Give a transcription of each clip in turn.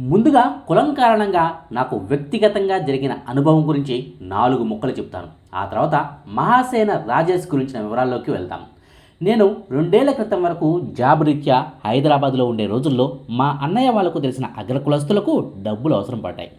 ముందుగా కులం కారణంగా నాకు వ్యక్తిగతంగా జరిగిన అనుభవం గురించి నాలుగు ముక్కలు చెప్తాను. ఆ తర్వాత మహాసేన రాజేష్ గురించిన వివరాల్లోకి వెళ్తాం నేను రెండేళ్ళ క్రితం వరకు జాబ్ రీత్యా హైదరాబాద్లో ఉండే రోజుల్లో మా అన్నయ్య వాళ్ళకు తెలిసిన అగ్రకులస్తులకు డబ్బులు అవసరం పడ్డాయి.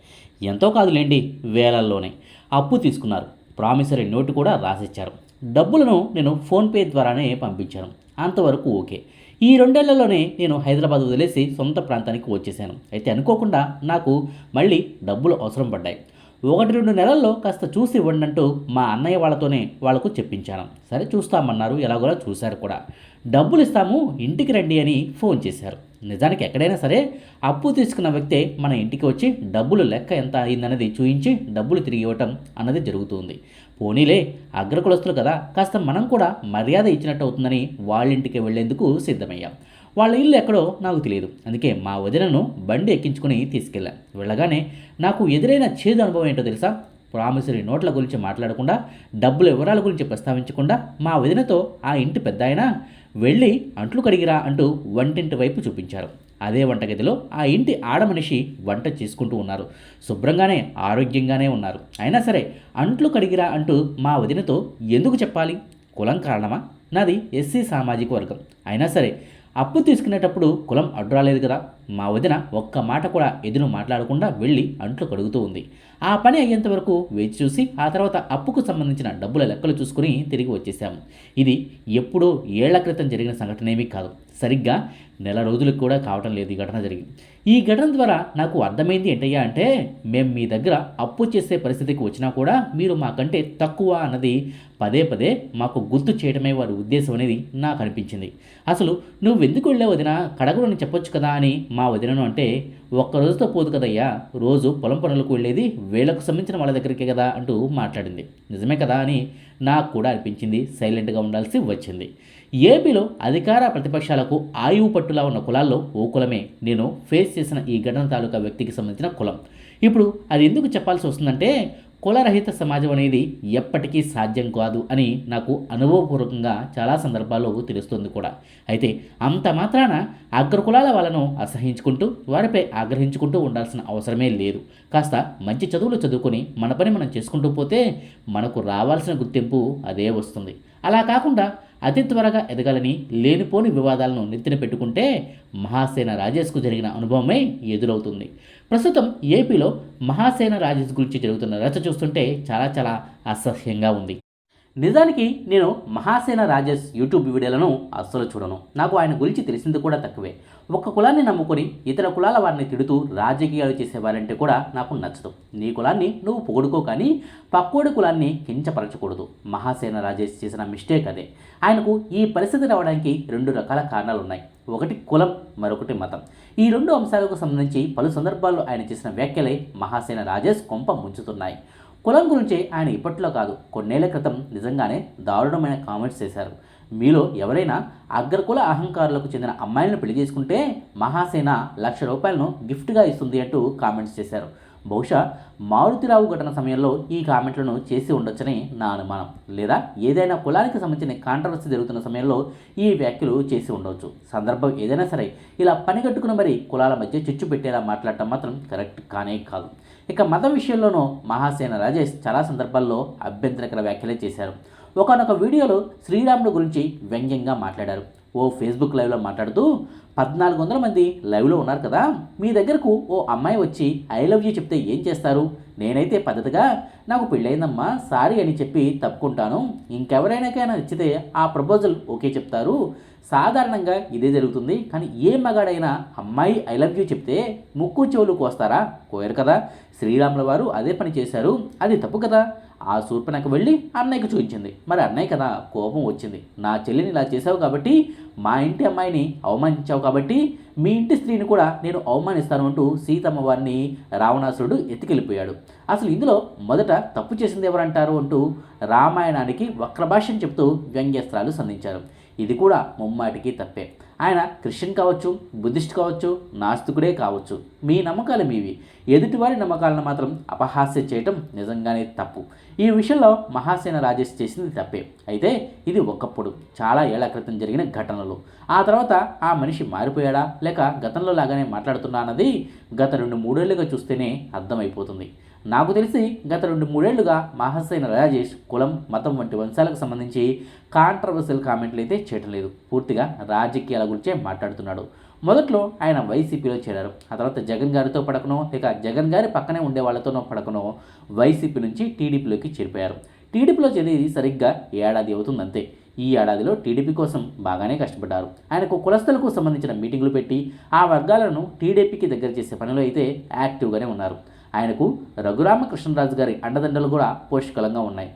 ఎంతో కాదులేండి వేలల్లోనే. అప్పు తీసుకున్నారు. ప్రామిసరీ నోటు కూడా రాసిచ్చారు. డబ్బులను నేను ఫోన్పే ద్వారానే పంపించాను. అంతవరకు ఓకే. ఈ రెండేళ్ళలోనే నేను హైదరాబాద్ వదిలేసి సొంత ప్రాంతానికి వచ్చేసాను. అయితే అనుకోకుండా నాకు మళ్ళీ డబ్బులు అవసరం పడ్డాయి. ఒకటి రెండు నెలల్లో కాస్త చూసి ఇవ్వండి అంటూ మా అన్నయ్య వాళ్ళతోనే వాళ్ళకు చెప్పించాను. సరే చూస్తామన్నారు ఎలాగోలా చూశారు కూడా. డబ్బులు ఇస్తాము ఇంటికి రండి అని ఫోన్ చేశారు. నిజానికి ఎక్కడైనా సరే అప్పు తీసుకున్న వ్యక్తే మన ఇంటికి వచ్చి డబ్బులు లెక్క ఎంత అయిందన్నది చూయించి డబ్బులు తిరిగి ఇవ్వటం అన్నది జరుగుతుంది. పోనీలే అగ్రకులస్తులు కదా కాస్త మనం కూడా మర్యాద ఇచ్చినట్టు అవుతుందని వాళ్ళ ఇంటికి వెళ్ళేందుకు సిద్ధమయ్యాం. వాళ్ళ ఇల్లు ఎక్కడో నాకు తెలియదు. అందుకే మా వదినను బండి ఎక్కించుకుని తీసుకెళ్ళాను వెళ్ళగానే నాకు ఎదురైన చేదు అనుభవం ఏంటో తెలుసా? ప్రామిసరీ నోట్ల గురించి మాట్లాడకుండా డబ్బుల వివరాల గురించి ప్రస్తావించకుండా మా వదినతో ఆ ఇంటి పెద్ద ఆయన వెళ్ళి అంట్లు కడిగిరా అంటూ వంటింటి వైపు చూపించారు. అదే వంటగదిలో ఆ ఇంటి ఆడమనిషి వంట చేసుకుంటూ ఉన్నారు. శుభ్రంగానే ఆరోగ్యంగానే ఉన్నారు. అయినా సరే అంట్లు కడిగిరా అంటూ మా వదినతో ఎందుకు చెప్పాలి? కులం కారణమా? నాది ఎస్సీ సామాజిక వర్గం. అయినా సరే అప్పు తీసుకునేటప్పుడు కులం అడ్డు రాలేదు కదా. మా వదిన ఒక్క మాట కూడా ఎదురు మాట్లాడకుండా వెళ్ళి అంట్లు కడుగుతూ ఉంది. ఆ పని అయ్యేంత వరకు వేచి చూసి ఆ తర్వాత అప్పుకు సంబంధించిన డబ్బుల లెక్కలు చూసుకుని తిరిగి వచ్చేసాము ఇది ఎప్పుడో ఏళ్ళ క్రితం జరిగిన సంఘటన ఏమీ కాదు. సరిగ్గా నెల రోజులకు కూడా కావటం లేదు ఈ ఘటన జరిగింది ఈ ఘటన ద్వారా నాకు అర్థమైంది ఏంటయ్యా అంటే మేము మీ దగ్గర అప్పు చేసే పరిస్థితికి వచ్చినా కూడా మీరు మాకంటే తక్కువ అన్నది పదే పదే మాకు గుర్తు చేయడమే వారి ఉద్దేశం అనేది నాకు అనిపించింది. అసలు నువ్వు ఎందుకు వెళ్ళావు వదిన? కడగడని చెప్పొచ్చు కదా అని మా వదినను అంటే ఒక్క రోజుతో పోదు కదయ్యా రోజు పొలం పనులకు వెళ్ళేది వేలకు సంబంధించిన వాళ్ళ దగ్గరికే కదా అంటూ మాట్లాడింది. నిజమే కదా అని నాకు కూడా అనిపించింది సైలెంట్గా ఉండాల్సి వచ్చింది. ఏపీలో అధికార ప్రతిపక్షాలకు ఆయువు పట్టులా ఉన్న కులాల్లో ఓ కులమే. నేను ఫేస్ చేసిన ఈ ఘటన తాలూకా వ్యక్తికి సంబంధించిన కులం. ఇప్పుడు అది ఎందుకు చెప్పాల్సి వస్తుందంటే కులరహిత సమాజం అనేది ఎప్పటికీ సాధ్యం కాదు అని నాకు అనుభవపూర్వకంగా చాలా సందర్భాల్లో తెలుస్తుంది కూడా. అయితే అంత మాత్రాన అగ్రకులాల వాళ్ళను అసహించుకుంటూ వారిపై ఆగ్రహించుకుంటూ ఉండాల్సిన అవసరమే లేదు. కాస్త మంచి చదువులు చదువుకొని మన పని మనం చేసుకుంటూ పోతే మనకు రావాల్సిన గుర్తింపు అదే వస్తుంది. అలా కాకుండా అతి త్వరగా ఎదగాలని లేనిపోని వివాదాలను నెత్తిన పెట్టుకుంటే మహాసేన రాజేష్కు జరిగిన అనుభవమే ఎదురవుతుంది. ప్రస్తుతం ఏపీలో మహాసేన రాజేష్ గురించి జరుగుతున్న రచ చూస్తుంటే చాలా చాలా అసహ్యంగా ఉంది. నిజానికి నేను మహాసేన రాజేష్ యూట్యూబ్ వీడియోలను అస్సలు చూడను. నాకు ఆయన గురించి తెలిసింది కూడా తక్కువే. ఒక కులాన్ని నమ్ముకొని ఇతర కులాల వారిని తిడుతూ రాజకీయాలు చేసేవారంటే కూడా నాకు నచ్చదు. నీ కులాన్ని నువ్వు పొగుడుకో కానీ పక్కోడి కులాన్ని కించపరచకూడదు. మహాసేన రాజేష్ చేసిన మిస్టేక్ అదే. ఆయనకు ఈ పరిస్థితి రావడానికి రెండు రకాల కారణాలు ఉన్నాయి ఒకటి కులం మరొకటి మతం. ఈ రెండు అంశాలకు సంబంధించి పలు సందర్భాల్లో ఆయన చేసిన వ్యాఖ్యలే మహాసేన రాజేష్ కొంప ముంచుతున్నాయి. కులం గురించి ఆయన ఇప్పట్లో కాదు కొన్నేళ్ళ క్రితం నిజంగానే దారుణమైన కామెంట్స్ చేశారు. మీలో ఎవరైనా అగ్రకుల అహంకారులకు చెందిన అమ్మాయిలను పెళ్ళి చేసుకుంటే మహాసేన లక్ష రూపాయలను గిఫ్ట్గా ఇస్తుంది అంటూ కామెంట్స్ చేశారు. బహుశా మారుతిరావు ఘటన సమయంలో ఈ కామెంట్లను చేసి ఉండొచ్చని నా అనుమానం. లేదా ఏదైనా కులానికి సంబంధించిన కాంట్రవర్సీ జరుగుతున్న సమయంలో ఈ వ్యాఖ్యలు చేసి ఉండవచ్చు సందర్భం ఏదైనా సరే ఇలా పనిగట్టుకుని మరి కులాల మధ్య చిచ్చు పెట్టేలా మాట్లాడటం మాత్రం కరెక్ట్ కానే కాదు. ఇక మతం విషయంలోనూ మహాసేన రాజేష్ చాలా సందర్భాల్లో అభ్యంతరకర వ్యాఖ్యలే చేశారు. ఒకనొక వీడియోలో శ్రీరాముడు గురించి వ్యంగ్యంగా మాట్లాడారు. ఓ ఫేస్బుక్ లైవ్లో మాట్లాడుతూ పద్నాలుగు వందల మంది లైవ్లో ఉన్నారు కదా మీ దగ్గరకు ఓ అమ్మాయి వచ్చి ఐ లవ్ యూ చెప్తే ఏం చేస్తారు? నేనైతే పద్ధతిగా నాకు పెళ్ళైందమ్మా సారీ అని చెప్పి తప్పుకుంటాను. ఇంకెవరైనాకైనా నచ్చితే ఆ ప్రపోజల్ ఓకే చెప్తారు. సాధారణంగా ఇదే జరుగుతుంది. కానీ ఏ మగాడైనా అమ్మాయి ఐ లవ్ యూ చెప్తే ముక్కు చెవులు కోస్తారా కోయరు కదా. శ్రీరాముల వారు అదే పని చేశారు. అది తప్పు కదా. ఆ శూర్పణకు వెళ్ళి అన్నయ్యకు చూపించింది. మరి అన్నయ్య కదా కోపం వచ్చింది. నా చెల్లిని ఇలా చేసావు కాబట్టి మా ఇంటి అమ్మాయిని అవమానించావు కాబట్టి మీ ఇంటి స్త్రీని కూడా నేను అవమానిస్తాను అంటూ సీతమ్మ వారిని రావణాసురుడు ఎత్తుకెళ్ళిపోయాడు. అసలు ఇందులో మొదట తప్పు చేసింది ఎవరంటారు? అంటూ రామాయణానికి వక్రభాష్యం చెప్తూ వ్యంగ్యస్త్రాలు సంధించారు. ఇది కూడా ముమ్మాటికి తప్పే. ఆయన క్రిస్టియన్ కావచ్చు బుద్ధిస్ట్ కావచ్చు నాస్తికుడే కావచ్చు. మీ నమ్మకాలు మీవి. ఎదుటివారి నమ్మకాలను మాత్రం అపహాస్య చేయటం నిజంగానే తప్పు. ఈ విషయంలో మహాసేన రాజేష్ చేసింది తప్పే. అయితే ఇది ఒకప్పుడు చాలా ఏళ్ళ క్రితం జరిగిన ఘటనలు. ఆ తర్వాత ఆ మనిషి మారిపోయాడా? లేక గతంలో లాగానే మాట్లాడుతున్నా అన్నది గత రెండు మూడేళ్ళుగా చూస్తేనే అర్థమైపోతుంది. నాకు తెలిసి గత రెండు మూడేళ్ళుగా మహాసేన రాజేష్ కులం మతం వంటి వంశాలకు సంబంధించి కాంట్రవర్షియల్ కామెంట్లు అయితే చేయటం లేదు. పూర్తిగా రాజకీయాల గురించే మాట్లాడుతున్నాడు. మొదట్లో ఆయన వైసీపీలో చేరారు. ఆ తర్వాత జగన్ గారితో పడకనో లేక జగన్ గారి పక్కనే ఉండే వాళ్ళతోనో పడకనో వైసీపీ నుంచి టీడీపీలోకి చేరిపోయారు. టీడీపీలో చేరేది సరిగ్గా ఏడాది అవుతుంది అంతే ఈ ఏడాదిలో టీడీపీ కోసం బాగానే కష్టపడ్డారు. ఆయనకు కులస్తులకు సంబంధించిన మీటింగులు పెట్టి ఆ వర్గాలను టీడీపీకి దగ్గర చేసే పనిలో అయితే యాక్టివ్గానే ఉన్నారు. ఆయనకు రఘురామకృష్ణరాజు గారి అండదండలు కూడా పోషకలంగా ఉన్నాయి.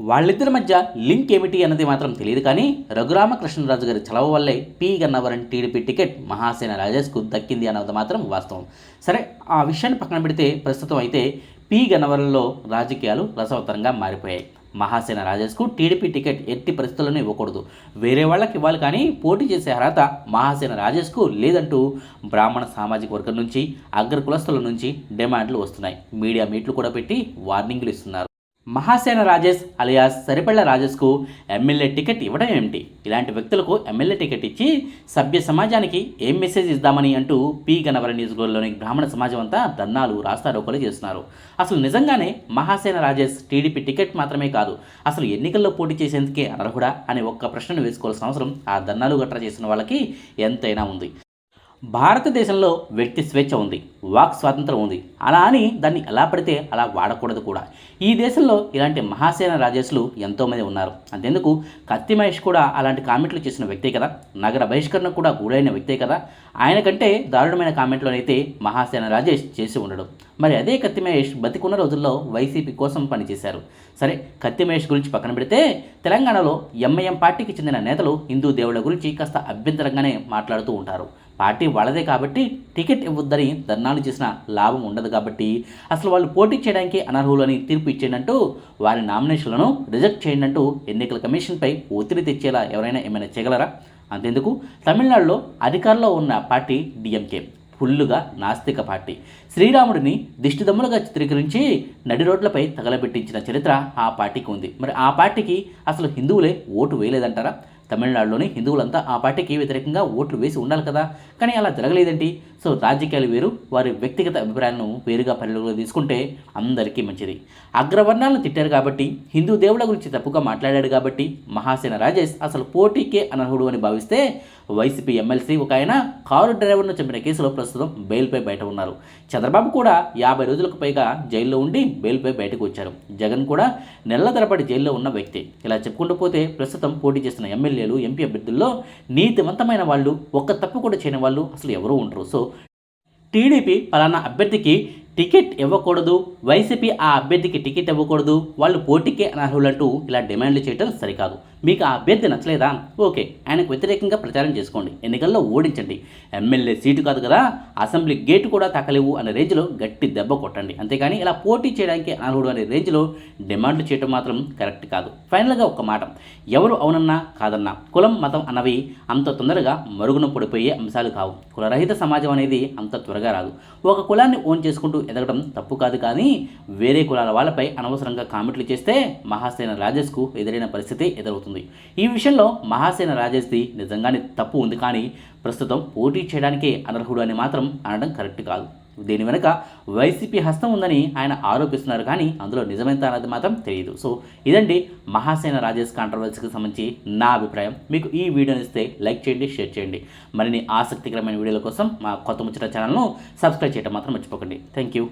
వాళ్ళిద్దరి మధ్య లింక్ ఏమిటి అన్నది మాత్రం తెలియదు కానీ రఘురామకృష్ణరాజు గారి చలవ వల్లే P. Gannavaram TDP ticket Mahasena రాజేష్కు దక్కింది అన్నది మాత్రం వాస్తవం. సరే ఆ విషయాన్ని పక్కన పెడితే ప్రస్తుతం అయితే పి. గన్నవరంలో రాజకీయాలు రసవత్తరంగా మారిపోయాయి. మహాసేన రాజేష్కు టీడీపీ టికెట్ ఎట్టి పరిస్థితుల్లోనే ఇవ్వకూడదు. వేరే వాళ్ళకి ఇవ్వాలి కానీ పోటీ చేసే అర్హత మహాసేన రాజేష్కు లేదంటూ బ్రాహ్మణ సామాజిక వర్గం నుంచి అగ్ర కులస్తుల నుంచి డిమాండ్లు వస్తున్నాయి. మీడియా మీట్లు కూడా పెట్టి వార్నింగ్లు ఇస్తున్నారు. మహాసేన రాజేష్ అలియాస్ సరిపళ్ళ రాజేష్కు ఎమ్మెల్యే టికెట్ ఇవ్వడం ఏమిటి? ఇలాంటి వ్యక్తులకు ఎమ్మెల్యే టికెట్ ఇచ్చి సభ్య సమాజానికి ఏం మెసేజ్ ఇద్దామని అంటూ పి. గన్నవరం నియోజకవర్గంలోని బ్రాహ్మణ సమాజం అంతా ధర్నాలు రాస్తారోకలు చేస్తున్నారు. అసలు నిజంగానే మహాసేన రాజేష్ టీడీపీ టికెట్ మాత్రమే కాదు అసలు ఎన్నికల్లో పోటీ చేసేందుకే అనర్హుడా అనే ఒక్క ప్రశ్నను వేసుకోవాల్సిన అవసరం ఆ ధర్నాలు గట్రా చేసిన వాళ్ళకి ఎంతైనా ఉంది. భారతదేశంలో వ్యక్తి స్వేచ్ఛ ఉంది వాక్ స్వాతంత్రం ఉంది. అలా అని దాన్ని ఎలా పడితే అలా వాడకూడదు కూడా. ఈ దేశంలో ఇలాంటి మహాసేన రాజేష్లు ఎంతోమంది ఉన్నారు. అంతేందుకు కత్తి మహేష్ కూడా అలాంటి కామెంట్లు చేసిన వ్యక్తే కదా. నగర బహిష్కరణ కూడా గురైన వ్యక్తే కదా. ఆయన కంటే దారుణమైన కామెంట్లోనైతే మహాసేన రాజేష్ చేసి ఉండడు. మరి అదే కత్తి మహేష్ బతికున్న రోజుల్లో వైసీపీ కోసం పనిచేశారు. సరే కత్తి మహేష్ గురించి పక్కన పెడితే తెలంగాణలో ఎంఐఎం పార్టీకి చెందిన నేతలు హిందూ దేవుళ్ళ గురించి కాస్త అభ్యంతరంగానే మాట్లాడుతూ ఉంటారు. పార్టీ వాళ్ళదే కాబట్టి టికెట్ ఇవ్వద్దని ధర్నాలు చేసిన లాభం ఉండదు కాబట్టి అసలు వాళ్ళు పోటీ చేయడానికి అనర్హులు అని తీర్పు ఇచ్చేయండంటూ వారి నామినేషన్లను రిజెక్ట్ చేయనంటూ ఎన్నికల కమిషన్పై ఒత్తిడి తెచ్చేలా ఎవరైనా ఏమైనా చేయగలరా? అంతేందుకు? తమిళనాడులో అధికారంలో ఉన్న పార్టీ డిఎంకే. ఫుల్లుగా నాస్తిక పార్టీ. శ్రీరాముడిని దిష్టిదమ్ములుగా చిత్రీకరించి నడి రోడ్లపై తగలబెట్టించిన చరిత్ర ఆ పార్టీకి ఉంది. మరి ఆ పార్టీకి అసలు హిందువులే ఓటు వేయలేదంటారా? తమిళనాడులోని హిందువులంతా ఆ పార్టీకి వ్యతిరేకంగా ఓట్లు వేసి ఉండాలి కదా. కానీ అలా జరగలేదేంటి? సో రాజకీయాలు వేరు వారి వ్యక్తిగత అభిప్రాయాలను వేరుగా పరిగణలో తీసుకుంటే అందరికీ మంచిది. అగ్రవర్ణాలను తిట్టారు కాబట్టి హిందూ దేవుళ్ళ గురించి తప్పుగా మాట్లాడాడు కాబట్టి మహాసేన రాజేష్ అసలు పోటీకే అనర్హుడు అని భావిస్తే వైసీపీ ఎమ్మెల్సీ ఒక ఆయన కారు డ్రైవర్ను చంపిన కేసులో ప్రస్తుతం బెయిల్పై బయట ఉన్నారు. చంద్రబాబు కూడా యాభై రోజులకు పైగా జైల్లో ఉండి బెయిల్పై బయటకు వచ్చారు. జగన్ కూడా నెలల తరబడి జైల్లో ఉన్న వ్యక్తి. ఇలా చెప్పుకుంటూ పోతే ప్రస్తుతం పోటీ చేస్తున్న ఎమ్మెల్యేలు ఎంపీ అభ్యర్థుల్లో నీతివంతమైన వాళ్ళు ఒక్క తప్పు కూడా చేయని వాళ్ళు అసలు ఎవరూ ఉండరు. సో టీడీపీ పలానా అభ్యర్థికి టికెట్ ఇవ్వకూడదు. వైసీపీ ఆ అభ్యర్థికి టికెట్ ఇవ్వకూడదు. వాళ్ళు పోటీకే అనర్హులంటూ ఇలా డిమాండ్లు చేయడం సరికాదు. మీకు ఆ అభ్యర్థి నచ్చలేదా? ఓకే. ఆయనకు వ్యతిరేకంగా ప్రచారం చేసుకోండి. ఎన్నికల్లో ఓడించండి. ఎమ్మెల్యే సీటు కాదు కదా. అసెంబ్లీ గేటు కూడా తగలేవు అనే రేంజ్లో గట్టి దెబ్బ కొట్టండి. అంతేగాని ఇలా పోటీ చేయడానికి అనర్హుడు అనే రేంజ్లో డిమాండ్లు చేయడం మాత్రం కరెక్ట్ కాదు. ఫైనల్గా ఒక మాట. ఎవరు అవునన్నా కాదన్నా. కులం మతం అన్నవి అంత తొందరగా మరుగున పడిపోయే అంశాలు కావు. కులరహిత సమాజం అనేది అంత త్వరగా రాదు. ఒక కులాన్ని ఓన్ చేసుకుంటూ ఎదగడం తప్పు కాదు కానీ వేరే కులాల వాళ్ళపై అనవసరంగా కామెంట్లు చేస్తే మహాసేన రాజేష్కు ఎదురైన పరిస్థితి ఎదురవుతుంది. ఈ విషయంలో మహాసేన రాజేష్ది నిజంగానే తప్పు ఉంది కానీ ప్రస్తుతం పోటీ చేయడానికే అనర్హుడు అని మాత్రం అనడం కరెక్ట్ కాదు. దీని వెనుక వైసీపీ హస్తం ఉందని ఆయన ఆరోపిస్తున్నారు కానీ అందులో నిజమెంత అన్నది మాత్రం తెలియదు. సో ఇదండి మహాసేన రాజేష్ కాంట్రవర్సీకి సంబంధించి నా అభిప్రాయం. మీకు ఈ వీడియోని ఇస్తే లైక్ చేయండి షేర్ చేయండి. మరిన్ని ఆసక్తికరమైన వీడియోల కోసం మా కొత్త ముచ్చట ఛానల్ను సబ్స్క్రైబ్ చేయడం మాత్రం మర్చిపోకండి. Thank you